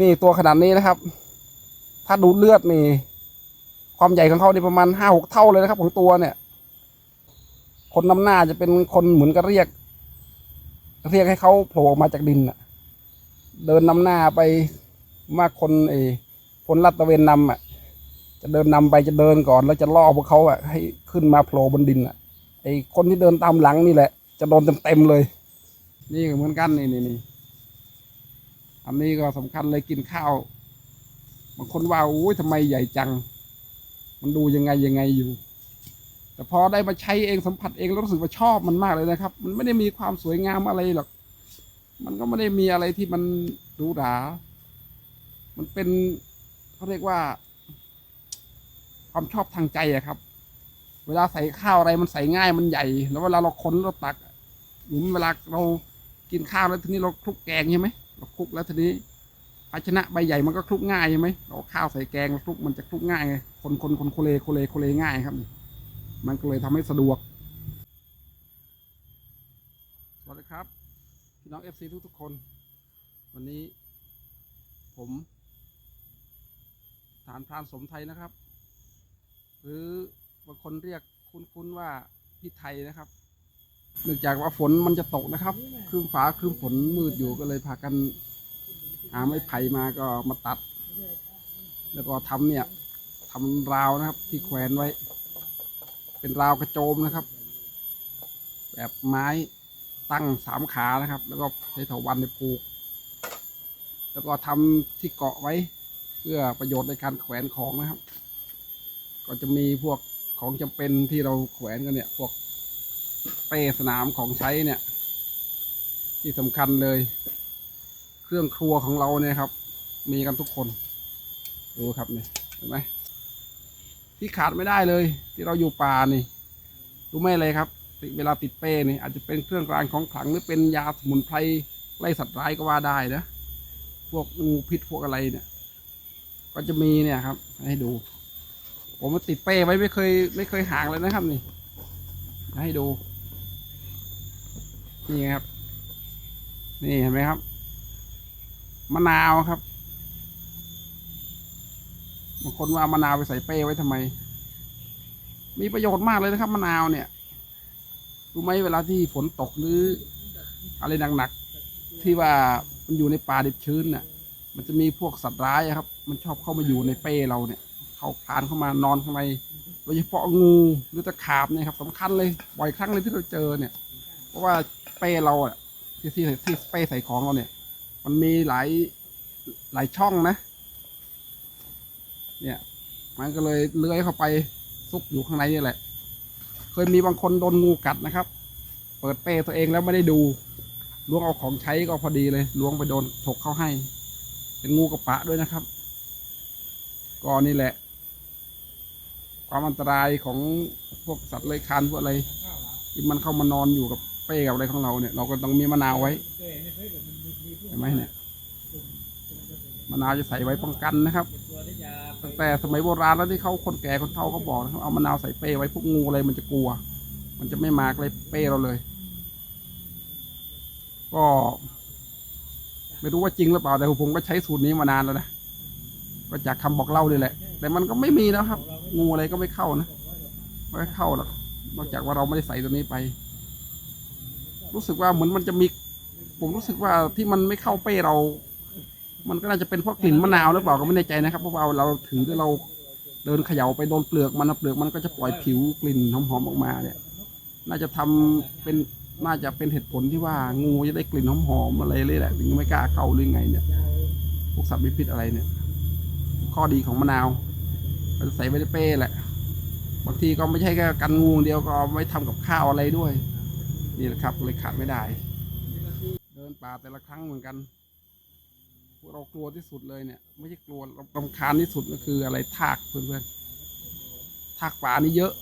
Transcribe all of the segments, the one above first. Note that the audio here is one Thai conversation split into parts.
นี่ตัวขนาดนี้นะครับ ถ้าดูดเลือดนี่ ความใหญ่ของเขานี่ประมาณห้าหกเท่าเลยนะครับ ของตัวเนี่ย คนนำหน้าจะเป็นคนเหมือนกับเรียก เรียกให้เขาโผล่ออกมาจากดินน่ะเดินนำหน้าไปมากคนเออคนลัดตะเวนนำอะ จะเดินนำไปจะเดินก่อน แล้วจะล่อพวกเขาอะ ให้ขึ้นมาโผล่บนดินอะไอคนที่เดินตามหลังนี่แหละ จะโดนเต็มๆเลย นี่เหมือนกันนี่นี่นี่ อันนี้ก็สำคัญเลยกินข้าว บางคนว่าโอ้ยทำไมใหญ่จัง มันดูยังไงยังไงอยู่ แต่พอได้มาใช้เองสัมผัสเองแล้วรู้สึกว่าชอบมันมากเลยนะครับ มันไม่ได้มีความสวยงามอะไรหรอก มันก็ไม่ได้มีอะไรที่มันหรูหรามันเป็นเขาเรียกว่า ความชอบทางใจอะครับ เวลาใส่ข้าวอะไรมันใส่ง่ายมันใหญ่ แล้วเวลาเราค้นเราตักหรือเวลาเรากินข้าวแล้วทีนี้เราคลุกแกงใช่ไหม เราคลุกแล้วทีนี้ภาชนะใบใหญ่มันก็คลุกง่ายใช่ไหมเราข้าวใส่แกงเราคลุกมันจะคลุกง่ายไงคนคนคนโคเลโคเลโคเลง่ายครับ มันก็เลยทำให้สะดวกสวัสดีครับพี่น้องเอฟซีทุกๆคน วันนี้ ผมฐานพรานสมไทยนะครับ หรือบางคนเรียกคุ้นๆว่าพี่ไทยนะครับ เนื่องจากว่าฝนมันจะตกนะครับครึ้มฟ้าครึ้มฝนมืดอยู่ก็เลยพากันหาไม้ไผ่มาก็มาตัด แล้วก็ทำเนี่ยทำราวนะครับ ที่แขวนไว้ เป็นราวกระโจมนะครับ แบบไม้ตั้งสามขานะครับ แล้วก็ใช้เถาวันในปลูก แล้วก็ทำที่เกาะไว้ เพื่อประโยชน์ในการแขวนของนะครับ ก็จะมีพวกของจำเป็นที่เราแขวนกันเนี่ย พวก เป้สนามของใช้เนี่ย ที่สำคัญเลย เครื่องครัวของเราเนี่ยครับ มีกันทุกคน ดูครับนี่เห็นไหมที่ขาดไม่ได้เลย ที่เราอยู่ป่านี่รู้ไหมเลยครับเวลาติดเป้นี่อาจจะเป็นเครื่องรางของขลังหรือเป็นยาสมุนไพรไล่สัตว์ร้ายก็ว่าได้นะพวกงูพิษพวกอะไรเนี่ย ก็จะมีเนี่ยครับ ให้ดู ผมมาติดเป้ไว้ไม่เคย ไม่เคยห่างเลยนะครับนี่ ให้ดู นี่ครับ นี่เห็นไหมครับ มะนาวครับบางคนว่ามะนาวไปใส่เป้ไว้ทำไม มีประโยชน์มากเลยนะครับมะนาวเนี่ยรู้ไหมเวลาที่ฝนตกหรือ อะไรหนักๆที่ว่ามันอยู่ในป่าดิบชื้นน่ะ มันจะมีพวกสัตว์ร้ายครับ มันชอบเข้ามาอยู่ในเป้เราเนี่ย เข้าคานเข้ามานอนข้างในโดยเฉพาะงูหรือตะขาบเนี่ยครับสำคัญเลยบ่อยครั้งเลยที่เราเจอเนี่ย ราะว่าเป้เราอะที่ที่ที่เป้ใส่ของเราเนี่ย มันมีหลายหลายช่องนะ เนี่ย มันก็เลยเลื้อยเข้าไปซุกอยู่ข้างในนี่แหละ เคยมีบางคนโดนงูกัดนะครับ เปิดเป้ตัวเองแล้วไม่ได้ดูล้วงเอาของใช้ก็พอดีเลยล้วงไปโดนถกเข้าให้ เป็นงูกระปะด้วยนะครับก็นี่แหละ ความอันตรายของพวกสัตว์เลื้อยคลานพวกอะไรที่มันเข้ามานอนอยู่กับ เป้กับอะไรของเราเนี่ย เราก็ต้องมีมะนาวไว้เห็นไหมเนี่ยมะนาวจะใส่ไว้ป้องกันนะครับ ตั้งแต่สมัยโบราณแล้วที่เขาคนแก่คนเฒ่าเขาบอกนะครับเอามะนาวใส่เป้ไว้พวกงูอะไรมันจะกลัว มันจะไม่มาใกล้เป้เราเลย ก็ ไม่รู้ว่าจริงหรือเปล่าแต่ผมก็ใช้สูตรนี้มานานแล้วนะก็จากคำบอกเล่านี่แหละ แต่มันก็ไม่มีนะครับ งูอะไรก็ไม่เข้านะไม่เข้าหรอกนอกจากว่าเราไม่ได้ใส่ตัวนี้ไป รู้สึกว่าเหมือนมันจะมี ผมรู้สึกว่าที่มันไม่เข้าเป้เรา มันก็น่าจะเป็นเพราะกลิ่นมะนาวหรือเปล่าก็ไม่แน่ใจนะครับเพราะว่าเราถือแล้วเราเดินเขย่าไปโดนเปลือกมันเปลือกมันก็จะปล่อยผิวกลิ่นหอมๆออกมาเนี่ย น่าจะทำเป็นน่าจะเป็นเหตุผลที่ว่างูจะได้กลิ่นหอมๆอะไรเลยแหละถึงไม่กล้าเข้าหรือไงเนี่ยพวกสัตว์มีพิษอะไรเนี่ย ข้อดีของมะนาวเราจะใส่ไว้ในเป้แหละบางทีก็ไม่ใช่แค่กันงูเดียวก็ไว้ทำกับข้าวอะไรด้วย นี่แหละครับเลยขาดไม่ได้ เดินป่าแต่ละครั้งเหมือนกันพวกเรากลัวที่สุดเลยเนี่ย ไม่ใช่กลัวเรารำคาญที่สุดก็คืออะไรทากเพื่อนๆทากป่านี่เยอะ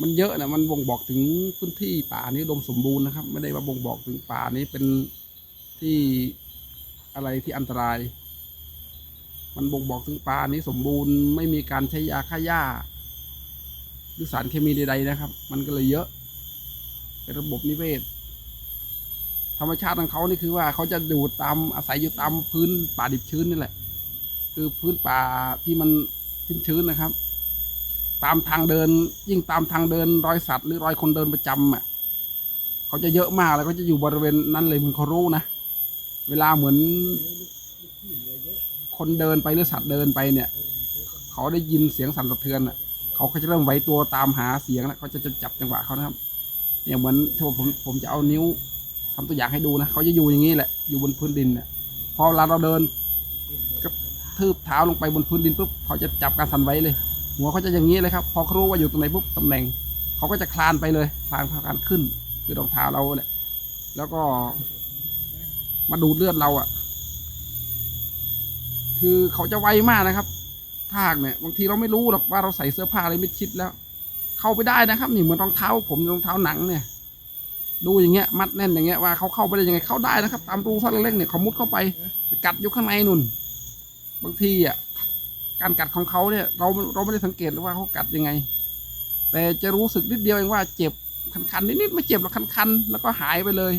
มันเยอะนะมันบ่งบอกถึงพื้นที่ป่านี้ดมสมบูรณ์นะครับ ไม่ได้ว่าบ่งบอกถึงป่านี้เป็นที่อะไรที่อันตราย มันบ่งบอกถึงป่านี้สมบูรณ์ไม่มีการใช้ยาฆ่าหญ้าหรือสารเคมีใดๆนะครับ มันก็เลยเยอะ ระบบนิเวศ ธรรมชาติของเขานี่คือว่าเขาจะดูดตามอาศัยอยู่ตามพื้นป่าดิบชื้นนี่แหละ คือพื้นป่าที่มันชื้นๆนนะครับ ตามทางเดิน ยิ่งตามทางเดินรอยสัตว์หรือรอยคนเดินประจำอะเขาจะเยอะมากแล้วก็จะอยู่บริเวณนั้นเลยเหมือนเขารู้นะเวลาเหมือน คนเดินไปหรือสัตว์เดินไปเนี่ย เขาได้ยินเสียงสั่นสะเทือนอะเขาก็จะเริ่มไหวตัวตามหาเสียงแล้วเขาจะจับจังหวะเขานะครับ เนี่ยเหมือนที่ผมผมจะเอานิ้วทำตัวอย่างให้ดูนะเขาจะอยู่อย่างนี้แหละ อยู่บนพื้นดินเนี่ยพอเวลาเราเดินกระทืบเท้าลงไปบนพื้นดินปุ๊บเขาจะจับการสั่นไหวเลย หัวเขาจะอย่างนี้เลยครับ พอเขารู้ว่าอยู่ตรงไหนปุ๊บตำแหน่งเขาก็จะคลานไปเลยคลานคลานขึ้น คือรองเท้าเราเนี่ยแล้วก็ มาดูดเลือดเราอะ คือเขาจะไวมากนะครับทากเนี่ยบางทีเราไม่รู้หรอกว่าเราใส่เสื้อผ้าอะไรไม่ชิดแล้ว เข้าไปได้นะครับ นี่เหมือนรองเท้า ผมรองเท้าหนังเนี่ย ดูอย่างเงี้ยมัดแน่นอย่างเงี้ยว่าเขาเข้าไปได้ยังไงเข้าได้นะครับ ตามรูท่าเล็กๆเนี่ยเขามุดเข้าไปกัดอยู่ข้างในนุ่น บางทีอะการกัดของเขาเนี่ยเราเราไม่ได้สังเกตว่าเขากัดยังไง แต่จะรู้สึกนิดเดียวเองว่าเจ็บคันๆนิดๆไม่เจ็บหรอกคันๆแล้วก็หายไปเลย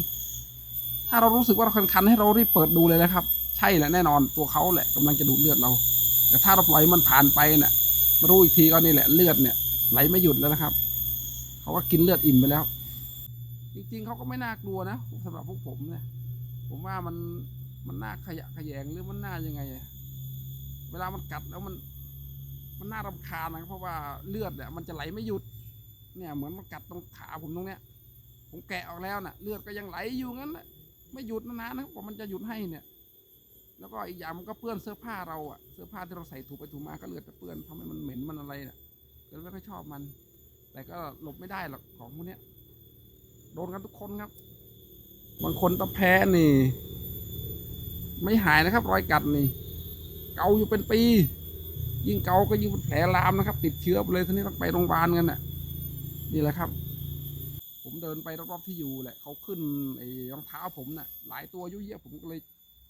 ถ้าเรารู้สึกว่าเราคันๆให้เรารีบเปิดดูเลยนะครับ ใช่แหละแน่นอนตัวเขาแหละกำลังจะดูดเลือดเรา แต่ถ้าเราปล่อยมันผ่านไปน่ะมารู้อีกทีก็นี่แหละเลือดเนี่ย ไหลไม่หยุดแล้วนะครับ เขาก็กินเลือดอิ่มไปแล้ว จริงๆเขาก็ไม่น่ากลัวนะสำหรับพวกผมเนี่ย ผมว่ามันมันน่าขยะแขยงหรือมันน่ายังไง เวลามันกัดแล้วมัน มันน่ารำคาญนะเพราะว่าเลือดเนี่ยมันจะไหลไม่หยุด เนี่ย เหมือนมันกัดตรงขาผมตรงเนี้ย ผมแกะออกแล้วน่ะ เลือดก็ยังไหลอยู่งั้นแหละไม่หยุดนานๆนะกว่ามันจะหยุดให้เนี่ยแล้วก็อีกอย่างมันก็เปื้อนเสื้อผ้าเราอะเสื้อผ้าที่เราใส่ถูไปถูมาก็เลือดจะเปื้อนทำให้มันเหม็นมันอะไรน่ะ ก็เลยไม่ค่อยชอบมัน แต่ก็หลบไม่ได้หรอกของพวกนี้โดนกันทุกคนครับ บางคนต้องแพ้นี่ ไม่หายนะครับ รอยกัดนี่ เกาอยู่เป็นปี ยิ่งเกาก็ยิ่งเป็นแผลลามนะครับ ติดเชื้อไปเลยทีนี้ต้องไปโรงพยาบาลกันน่ะ นี่แหละครับ ผมเดินไปรอบๆที่อยู่แหละเขาขึ้นไอ้รองเท้าผมน่ะ หลายตัวยุ่ยเยี่ยผมก็เลย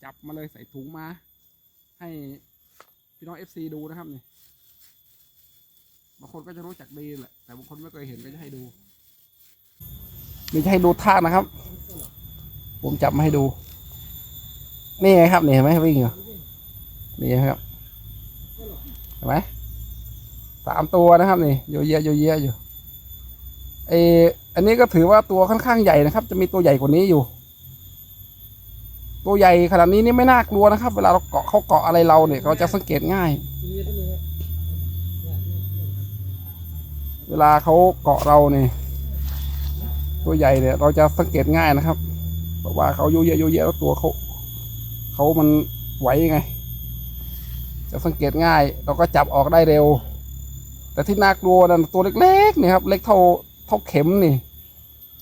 จับมาเลยใส่ถุงมา ให้พี่น้องเอฟซีดูนะครับนี่ บางคนก็จะรู้จักดีแหละ แต่บางคนไม่เคยเห็นก็จะให้ดูนี่จะให้ดูท่านะครับ ผมจับมาให้ดู นี่ไงครับนี่เห็นไหมวิ่งอยู่นี่ครับเห็นไหมสามตัวนะครับนี่โยเยะโยเยะอยู่ไออันนี้ก็ถือว่าตัวค่อนข้างใหญ่นะครับ จะมีตัวใหญ่กว่านี้อยู่ ตัวใหญ่ขนาดนี้นี่ไม่น่ากลัวนะครับ เวลาเราเกาะเขาเกาะอะไรเราเนี่ย เราจะสังเกตง่าย เวลาเขาเกาะเราเนี่ยตัวใหญ่เนี่ยเราจะสังเกตง่ายนะครับเพราะว่าเขาโยเยะโยเยะแล้วตัวเขาเขามันไหวไง จะสังเกตง่าย เราก็จับออกได้เร็ว แต่ที่น่ากลัวนั่นตัวเล็กๆนี่ครับ เล็กเท่าเท่าเข็มนี่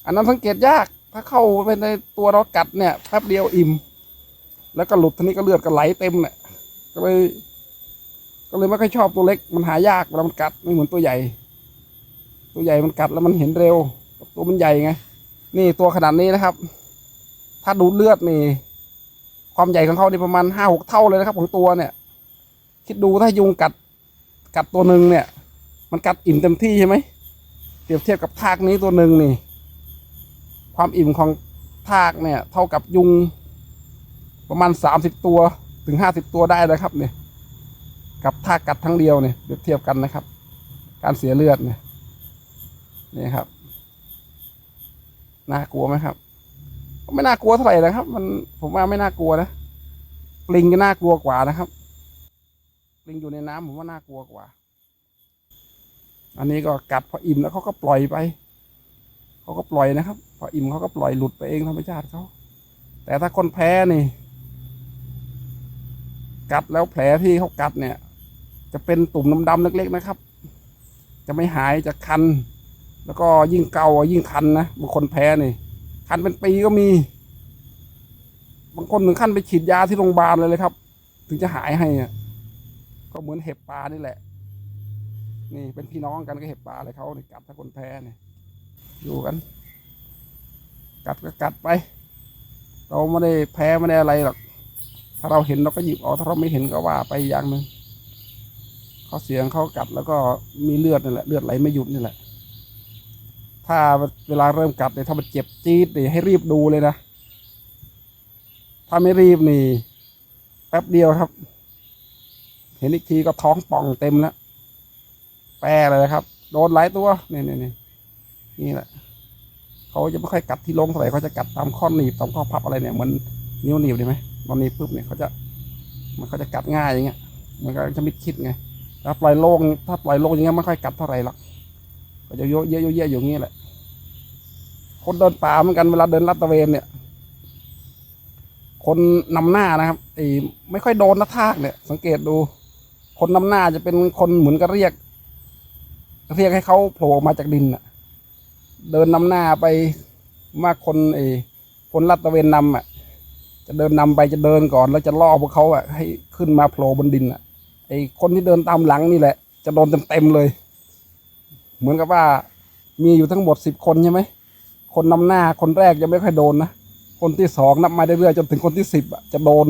อันนั้นสังเกตยากถ้าเข้าไปในตัวเรากัดเนี่ยแป๊บเดียวอิ่ม แล้วก็หลุดทีนี้ก็เลือดก็ไหลเต็มเนี่ยก็เลย ก็เลยไม่ค่อยชอบตัวเล็กมันหายากเวลามันกัดไม่เหมือนตัวใหญ่ ตัวใหญ่มันกัดแล้วมันเห็นเร็ว ตัวมันใหญ่ไง นี่ตัวขนาดนี้นะครับ ถ้าดูเลือดนี่ ความใหญ่ของเขานี่ประมาณห้าหกเท่าเลยนะครับ ของตัวเนี่ย คิดดูถ้ายุงกัดกัดตัวหนึ่งเนี่ย มันกัดอิ่มเต็มที่ใช่ไหมเปรียบเทียบกับทากนี้ตัวหนึ่งนี่ ความอิ่มของทากเนี่ย เท่ากับยุงประมาณสามสิบตัวถึงห้าสิบตัวได้นะครับเนี่ย กับทากกัดทั้งเดียวเนี่ยเปรียบเทียบกันนะครับ การเสียเลือดเนี่ย นี่ครับ น่ากลัวไหมครับ ไม่น่ากลัวเท่าไหร่นะครับ มันผมว่าไม่น่ากลัวนะปลิงก็น่ากลัวกว่านะครับปลิงอยู่ในน้ำผมว่าน่ากลัวกว่า อันนี้ก็กัดพออิ่มแล้วเขาก็ปล่อยไปเขาก็ปล่อยนะครับ พออิ่มเขาก็ปล่อยหลุดไปเองธรรมชาติเขาแต่ถ้าคนแพ้นี่ กัดแล้วแผลที่เขากัดเนี่ย จะเป็นตุ่มดำๆเล็ก ๆ นะครับ จะไม่หายจะคัน แล้วก็ยิ่งเกาอะยิ่งคันนะบางคนแพ้นี่คันเป็นปีก็มี บางคนถึงขั้นไปฉีดยาที่โรงพยาบาลเลยเลยครับ ถึงจะหายให้อะก็เหมือนเห็บปลานี่แหละ นี่เป็นพี่น้องกันก็เห็บปลาเลยเขาเนี่ยกัดถ้าคนแพ้เนี่ยอยู่กัน กัดก็กัดไป เราไม่ได้แพ้ไม่ได้อะไรหรอกถ้าเราเห็นเราก็หยิบออกถ้าเราไม่เห็นก็ว่าไปอย่างหนึ่งเขาเสียงเขากัดแล้วก็มีเลือดนี่แหละเลือดไหลไม่หยุดนี่แหละ ถ้าเวลาเริ่มกัดเนี่ยถ้ามันเจ็บจี๊ดเนี่ยให้รีบดูเลยนะ ถ้าไม่รีบนี่แป๊บเดียวครับ เห็นอีกทีก็ท้องป่องเต็มแล้วแปรเลยนะครับ โดนหลายตัวนี่นี่นี่นี่แหละเขาจะไม่ค่อยกัดที่ลงเท่าไหร่เขาจะกัดตามข้อหนีบตามข้อพับอะไรเนี่ยเหมือนนิ้วหนีบดีไหมตอนนี้ปุ๊บเนี่ยเขาจะมันเขาจะกัดง่ายอย่างเงี้ยมันก็จะมิดคิดไงถ้าปล่อยโล่งถ้าปล่อยโล่งอย่างเงี้ยไม่ค่อยกัดเท่าไหร่หรอกก็จะเยอะเยอะเยอะอยู่งี้แหละ คนเดินป่าเหมือนกันเวลาเดินลัดตระเวนเนี่ย คนนำหน้านะครับไอ้ไม่ค่อยโดนนะทากเนี่ย สังเกตดู คนนำหน้าจะเป็นคนเหมือนกับเรียก เรียกให้เขาโผล่ออกมาจากดินน่ะเดินนำหน้าไปมากคนไอ้คนลัดตระเวนนำอะ จะเดินนำไปจะเดินก่อน แล้วจะล่อพวกเขาอะ ให้ขึ้นมาโผล่บนดินอะ ไอ้คนที่เดินตามหลังนี่แหละ จะโดนเต็มๆเลย เหมือนกับว่ามีอยู่ทั้งหมดสิบคนใช่ไหม คนนำหน้าคนแรกจะไม่ค่อยโดนนะ คนที่สองนับมาเรื่อยๆจนถึงคนที่สิบอะจะโดน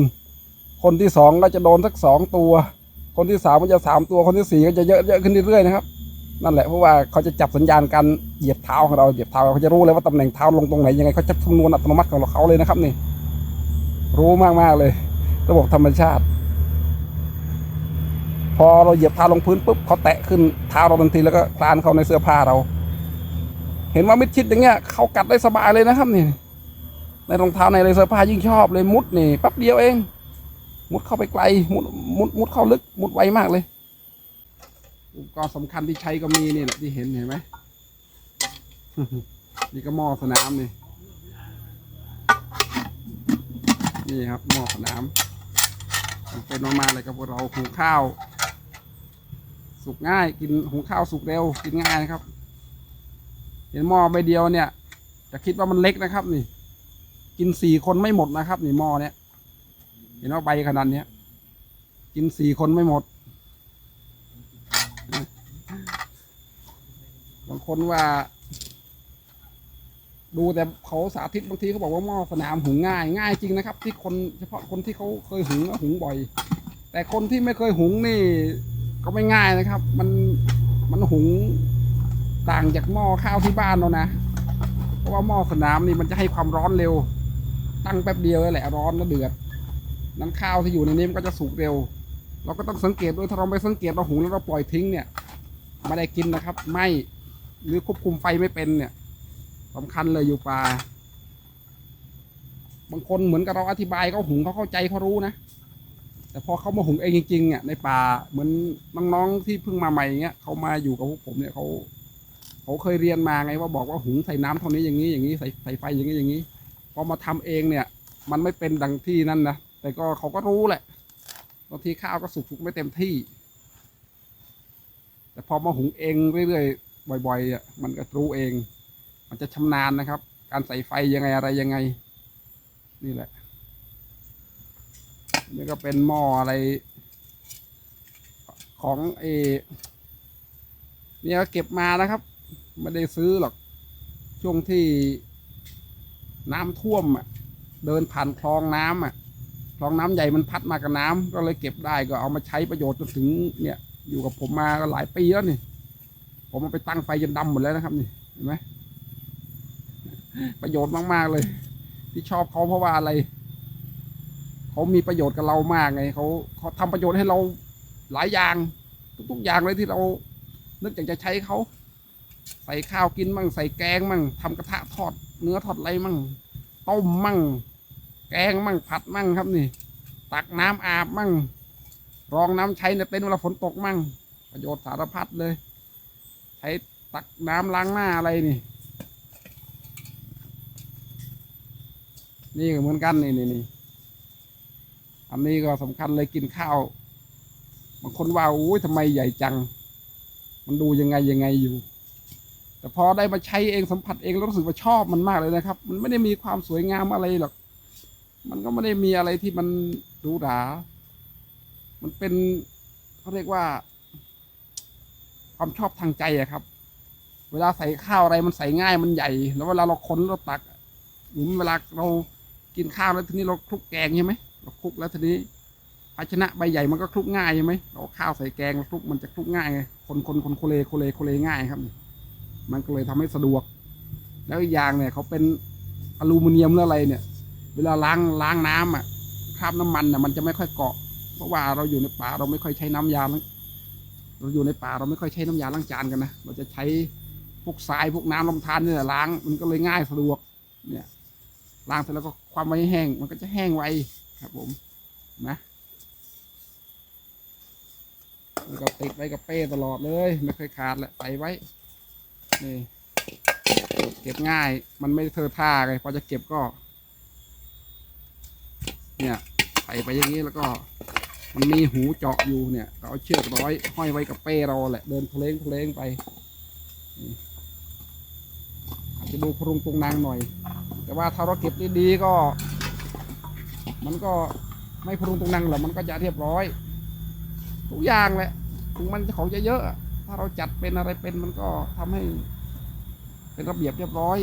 คนที่สองก็จะโดนสักสองตัว คนที่สามก็จะสามตัวคนที่สี่ก็จะเยอะเยอะขึ้นเรื่อยๆนะครับนั่นแหละเพราะว่าเขาจะจับสัญญาณการเหยียบเท้าของเราเหยียบเท้าเขาจะรู้เลยว่าตำแหน่งเท้าลงตรงไหนยังไงเขาจะคำนวณอัตโนมัติของเขาเลยนะครับนี่ รู้มากๆเลย ระบบธรรมชาติ พอเราเหยียบเท้าลงพื้นปุ๊บเขาแตะขึ้นเท้าเราทันทีแล้วก็คลานเข้าในเสื้อผ้าเรา เห็นว่ามิดชิดอย่างเงี้ยเขากัดได้สบายเลยนะครับนี่ในรองเท้าในในเสื้อผ้ายิ่งชอบเลยมุดนี่แป๊บเดียวเอง มุดเข้าไปไกลมุดมุดมุดเข้าลึกมุดไวมากเลยอุปกรณ์สำคัญที่ใช้ก็มีนี่แหละที่เห็นเห็นไหมนี่ก็หม้อสนามนี่นี่ครับหม้อสนามจำเป็นมากๆเลยกับพวกเราหุงข้าว สุกง่ายกินหุงข้าวสุกเร็วกินง่ายนะครับ เห็นหม้อใบเดียวเนี่ย จะคิดว่ามันเล็กนะครับ นี่ กินสี่คนไม่หมดนะครับ นี่หม้อเนี่ย เห็นว่าใบขนาดเนี้ยกินสี่คนไม่หมด บางคนว่า ดูแต่เขาสาธิตบางทีเขาบอกว่าหม้อสนามหุงง่าย ง่ายจริงนะครับ ที่คนเฉพาะคนที่เขาเคยหุงแล้วหุงบ่อย แต่คนที่ไม่เคยหุงนี่ ก็ไม่ง่ายนะครับ มันมันหุง ต่างจากหม้อข้าวที่บ้านเรานะ เพราะว่าหม้อสนามนี่มันจะให้ความร้อนเร็ว ตั้งแป๊บเดียวแหละร้อนแล้วเดือดน้ำข้าวที่อยู่ในนี้มันก็จะสุกเร็ว เราก็ต้องสังเกตด้วยถ้าเราไม่สังเกตเราหุงแล้วเราปล่อยทิ้งเนี่ยไม่ได้กินนะครับ ไม่หรือควบคุมไฟไม่เป็นเนี่ยสำคัญเลยอยู่ป่าบางคนเหมือนกับเราอธิบายเขาหุงเขาเข้าใจเขารู้นะ แต่พอเขามาหุงเองจริงๆอะในป่าเหมือนน้องๆที่เพิ่งมาใหม่เงี้ยเขามาอยู่กับพวกผมเนี่ยเขา เขาเคยเรียนมาไงว่าบอกว่าหุงใส่น้ำเท่านี้อย่างนี้อย่างนี้ใส่ใส่ไฟอย่างนี้อย่างนี้พอมาทำเองเนี่ย มันไม่เป็นดังที่นั่นนะแต่ก็เขาก็รู้แหละบางทีข้าวก็สุกไม่เต็มที่ แต่พอมาหุงเองเรื่อยๆบ่อยๆอะมันก็รู้เอง มันจะชำนาญนะครับ การใส่ไฟยังไงอะไรยังไง นี่แหละนี่ก็เป็นหม้ออะไร ของเอเนี่ยเก็บมานะครับ ไม่ได้ซื้อหรอก ช่วงที่น้ำท่วมอะ เดินผ่านคลองน้ำอะ คลองน้ำใหญ่มันพัดมากับน้ำก็เลยเก็บได้ก็เอามาใช้ประโยชน์จนถึง เนี่ย อยู่กับผมมาก็หลายปีแล้วนี่ ผมเอาไปตั้งไฟจนดำหมดแล้วนะครับ นี่เห็นไหมประโยชน์มาก ๆ เลย ที่ชอบเขาเพราะว่าอะไร เขามีประโยชน์กับเรามากไงเขาเขาทำประโยชน์ให้เราหลายอย่าง ทุก ๆ อย่างเลยที่เรานึกอยากจะใช้เขา ใส่ข้าวกินมั่งใส่แกงมั่งทำกระทะทอด เนื้อทอดไรมั่งต้มมั่ง แกงมั่งผัดมั่งครับนี่ ตักน้ำอาบมั่งรองน้ำใช้ในเต็นท์เวลาฝนตกมั่ง ประโยชน์สารพัดเลย ใช้ตักน้ำล้างหน้าอะไรนี่ นี่ก็เหมือนกันนี่นี่นี่อันนี้ก็สำคัญเลยกินข้าวบางคนว่าโอ้ยทำไมใหญ่จัง มันดูยังไงยังไงอยู่ แต่พอได้มาใช้เองสัมผัสเองแล้วรู้สึกว่าชอบมันมากเลยนะครับ มันไม่ได้มีความสวยงามอะไรหรอกมันก็ไม่ได้มีอะไรที่มันหรูหรา มันเป็นเขาเรียกว่า ความชอบทางใจอะครับ เวลาใส่ข้าวอะไรมันใส่ง่ายมันใหญ่ แล้วเวลาเราค้นเราตักหรือเวลาเรากินข้าวแล้วทีนี้เราคลุกแกงใช่ไหมเราคลุกแล้วทีนี้ภาชนะใบใหญ่มันก็คลุกง่ายใช่ไหมเราข้าวใส่แกงเราคลุกมันจะคลุกง่ายไงคนคนคนโคเลโคเลโคเลง่ายครับ มันก็เลยทำให้สะดวก แล้วอีกอย่างเนี่ยเขาเป็นอลูมิเนียมหรืออะไรเนี่ย เวลาล้างล้างน้ำอะราบน้ำมันน่ะมันจะไม่ค่อยเกาะ เพราะว่าเราอยู่ในป่าเราไม่ค่อยใช้น้ำยาล้างเราอยู่ในป่าเราไม่ค่อยใช้น้ำยาล้างจานกันนะเราจะใช้พวกทรายพวกน้ำลำธารเนี่ยล้างมันก็เลยง่ายสะดวกเนี่ยล้างเสร็จแล้วก็ความไว้แห้งมันก็จะแห้งไวครับผมนะแล้วก็ติดไว้กับเป้ตลอดเลย ไม่เคยขาดแหละใส่ไว้ นี่เก็บง่าย มันไม่เทอะท่าไงพอจะเก็บก็ เนี่ยใส่ไปอย่างนี้แล้วก็ มันมีหูเจาะอยู่เนี่ยก็เอาเชือกร้อยห้อยไว้กับเป้เราแหละ เดินเพลงเพลงไปอาจจะดูพรุงตรงนางหน่อย แต่ว่าถ้าเราเก็บดีๆก็ มันก็ไม่พรุงตรงนางหรอกมันก็จะเรียบร้อยทุกอย่างแหละถึงมันของจะเยอะ ถ้าเราจัดเป็นอะไรเป็นมันก็ทำให้เป็นระเบียบเรียบร้อย